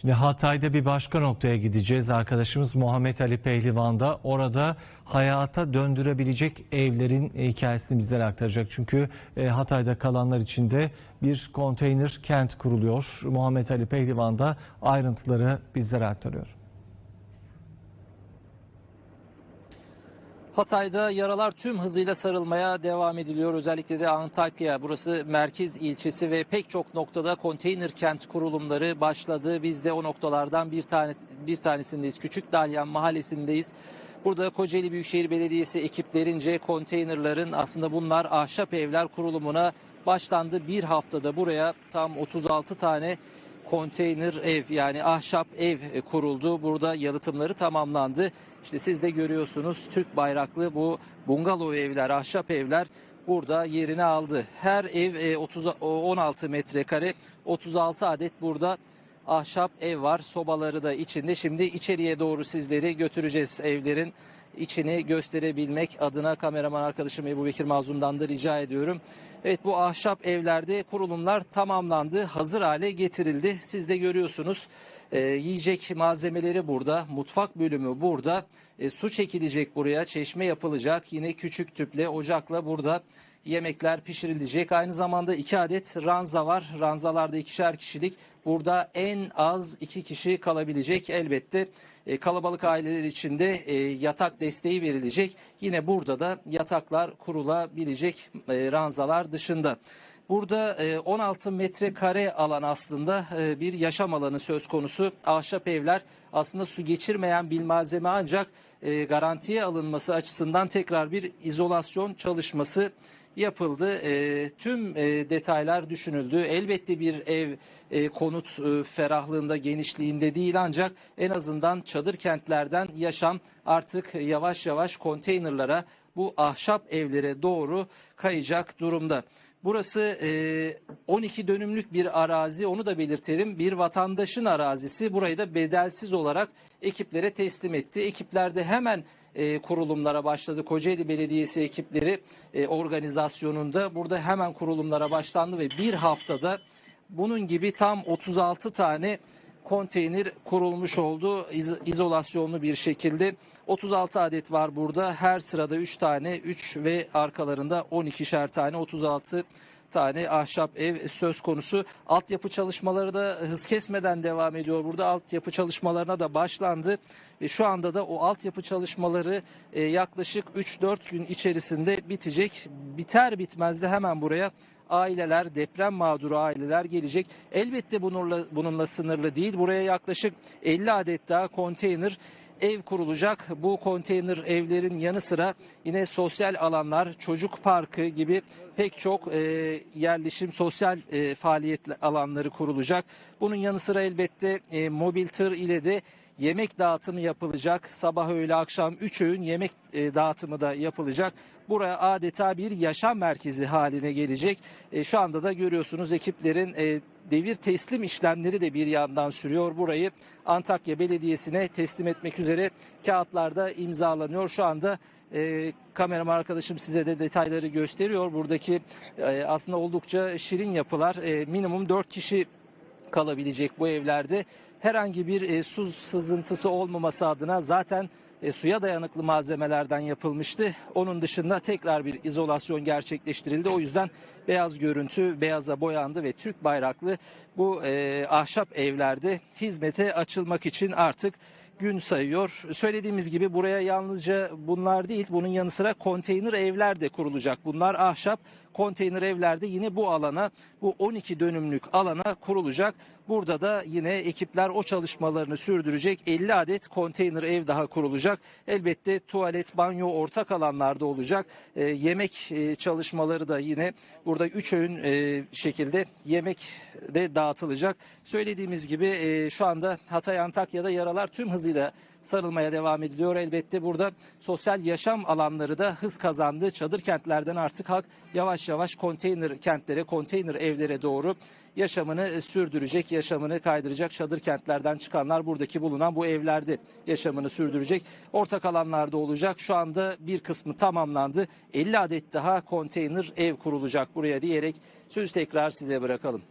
Şimdi Hatay'da bir başka noktaya gideceğiz. Arkadaşımız Muhammed Ali Pehlivan'da orada hayata döndürebilecek evlerin hikayesini bizlere aktaracak. Çünkü e, Hatay'da kalanlar için de bir konteyner kent kuruluyor. Muhammed Ali Pehlivan da ayrıntıları bizlere aktarıyor. Hatay'da yaralar tüm hızıyla sarılmaya devam ediliyor. Özellikle de Antakya burası merkez ilçesi ve pek çok noktada konteyner kent kurulumları başladı. Biz de o noktalardan bir tane bir tanesindeyiz. Küçük Dalyan mahallesindeyiz. Burada Kocaeli Büyükşehir Belediyesi ekiplerince konteynerların aslında bunlar ahşap evler kurulumuna başlandı. Bir haftada buraya tam 36 tane konteyner ev yani ahşap ev kuruldu. Burada yalıtımları tamamlandı. İşte siz de görüyorsunuz Türk bayraklı bu bungalov evler, ahşap evler burada yerini aldı. Her ev e, 30 16 metrekare, 36 adet burada ahşap ev var. Sobaları da içinde. Şimdi içeriye doğru sizleri götüreceğiz evlerin içini gösterebilmek adına kameraman arkadaşım Ebu Bekir Mazlum'dan da rica ediyorum. Evet bu ahşap evlerde kurulumlar tamamlandı, hazır hale getirildi. Siz de görüyorsunuz e, yiyecek malzemeleri burada, mutfak bölümü burada, e, su çekilecek buraya, çeşme yapılacak. Yine küçük tüple, ocakla burada yemekler pişirilecek. Aynı zamanda iki adet ranza var. Ranzalarda ikişer kişilik. Burada en az iki kişi kalabilecek elbette. E, kalabalık aileler için de e, yatak desteği verilecek. Yine burada da yataklar kurulabilecek e, ranzalar dışında. Burada e, 16 metrekare alan aslında e, bir yaşam alanı söz konusu. Ahşap evler aslında su geçirmeyen bir malzeme ancak e, garantiye alınması açısından tekrar bir izolasyon çalışması yapıldı. E, tüm e, detaylar düşünüldü. Elbette bir ev e, konut e, ferahlığında, genişliğinde değil ancak en azından çadır kentlerden yaşam artık yavaş yavaş konteynerlara bu ahşap evlere doğru kayacak durumda. Burası e, 12 dönümlük bir arazi onu da belirtelim. Bir vatandaşın arazisi burayı da bedelsiz olarak ekiplere teslim etti. Ekipler de hemen kurulumlara başladı. Kocaeli Belediyesi ekipleri organizasyonunda burada hemen kurulumlara başlandı ve bir haftada bunun gibi tam 36 tane konteyner kurulmuş oldu iz- izolasyonlu bir şekilde. 36 adet var burada. Her sırada 3 tane, 3 ve arkalarında 12'şer tane 36 tane ahşap ev söz konusu. Altyapı çalışmaları da hız kesmeden devam ediyor. Burada altyapı çalışmalarına da başlandı ve şu anda da o altyapı çalışmaları e, yaklaşık 3-4 gün içerisinde bitecek. Biter bitmez de hemen buraya aileler, deprem mağduru aileler gelecek. Elbette bununla, bununla sınırlı değil. Buraya yaklaşık 50 adet daha konteyner ev kurulacak. Bu konteyner evlerin yanı sıra yine sosyal alanlar, çocuk parkı gibi pek çok e, yerleşim, sosyal e, faaliyet alanları kurulacak. Bunun yanı sıra elbette e, mobil tır ile de yemek dağıtımı yapılacak. Sabah öğle akşam 3 öğün yemek e, dağıtımı da yapılacak. Buraya adeta bir yaşam merkezi haline gelecek. E, şu anda da görüyorsunuz ekiplerin e, devir teslim işlemleri de bir yandan sürüyor. Burayı Antakya Belediyesi'ne teslim etmek üzere kağıtlarda imzalanıyor. Şu anda e, kameraman arkadaşım size de detayları gösteriyor. Buradaki e, aslında oldukça şirin yapılar. E, minimum 4 kişi kalabilecek bu evlerde. Herhangi bir e, su sızıntısı olmaması adına zaten e, suya dayanıklı malzemelerden yapılmıştı. Onun dışında tekrar bir izolasyon gerçekleştirildi. O yüzden beyaz görüntü beyaza boyandı ve Türk bayraklı bu e, ahşap evlerde hizmete açılmak için artık gün sayıyor. Söylediğimiz gibi buraya yalnızca bunlar değil bunun yanı sıra konteyner evler de kurulacak. Bunlar ahşap konteyner evlerde yine bu alana bu 12 dönümlük alana kurulacak. Burada da yine ekipler o çalışmalarını sürdürecek. 50 adet konteyner ev daha kurulacak. Elbette tuvalet, banyo ortak alanlarda olacak. Ee, yemek e, çalışmaları da yine burada 3 öğün e, şekilde yemek de dağıtılacak. Söylediğimiz gibi e, şu anda Hatay Antakya'da yaralar tüm hızıyla sarılmaya devam ediliyor. Elbette burada sosyal yaşam alanları da hız kazandı. Çadır kentlerden artık halk yavaş yavaş konteyner kentlere, konteyner evlere doğru yaşamını sürdürecek, yaşamını kaydıracak. Çadır kentlerden çıkanlar buradaki bulunan bu evlerde yaşamını sürdürecek. Ortak alanlarda olacak. Şu anda bir kısmı tamamlandı. 50 adet daha konteyner ev kurulacak buraya diyerek sözü tekrar size bırakalım.